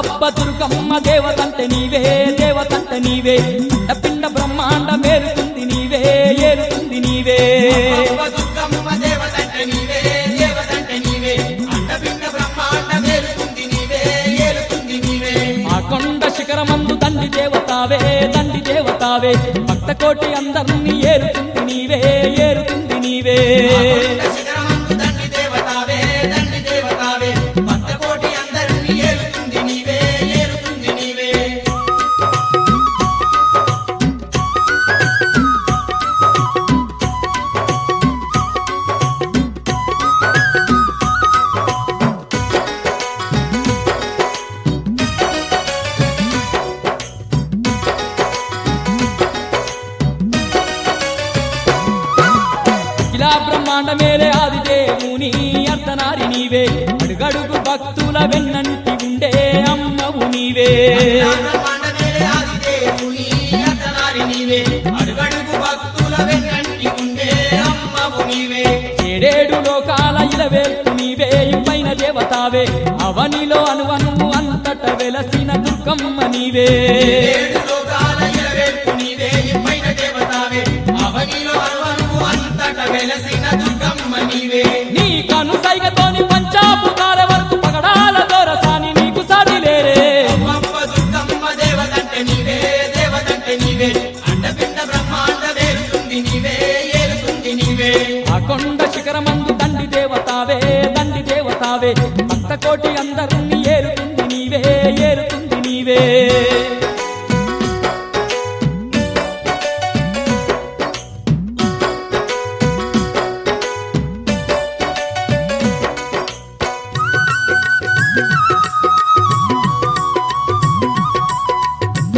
అబ్బబ్బ దుర్గమ్మ దేవతంటే నీవే దేవతంటే నీవే. పిండ బ్రహ్మాండ మేలుతుంది నీవే ఏలుతుంది నీవే. దుర్గమ్మ దేవతంటే నీవే దేవతంటే నీవే. అండపిండ బ్రహ్మాండ మేలుతుంది నీవే ఏలుతుంది నీవే. ఆ కొండ శిఖరమందు దండి దేవతావే దండి దేవతావే. భక్త కోటి అందరినీ ఏలుతుంది నీవే ఏలుతుంది నీవే. ఇలా బ్రహ్మాండ మేలే ఆది దేవుని అర్ధనారి నీవే. అడుగడుగు భక్తుల వెన్నంటి ఉండే అమ్మవు నీవే. ఏడేడు లోకాల ఇలవేల్పు నీవే ఇంపైన దేవతావే. అవనిలో అనువను అంతట వెలసిన దుర్గమ్మ నీవే. వెలసిన దుర్గమ్మ నీవే. నీ కను సైగతోని పంచాభూతాల వరకు పగడాల దొరసాని నీకు సాటి లేరే. అమ్మ దుర్గమ్మ దేవతంటే నీవే దేవతంటే నీవే. అండపిండ బ్రహ్మాండ వేరుతుంది నీవే ఏలుతుంది నీవే. ఆ కొండ శిఖరమందు దండి దేవతావే దండి దేవతావే. భక్త కోటి అందరు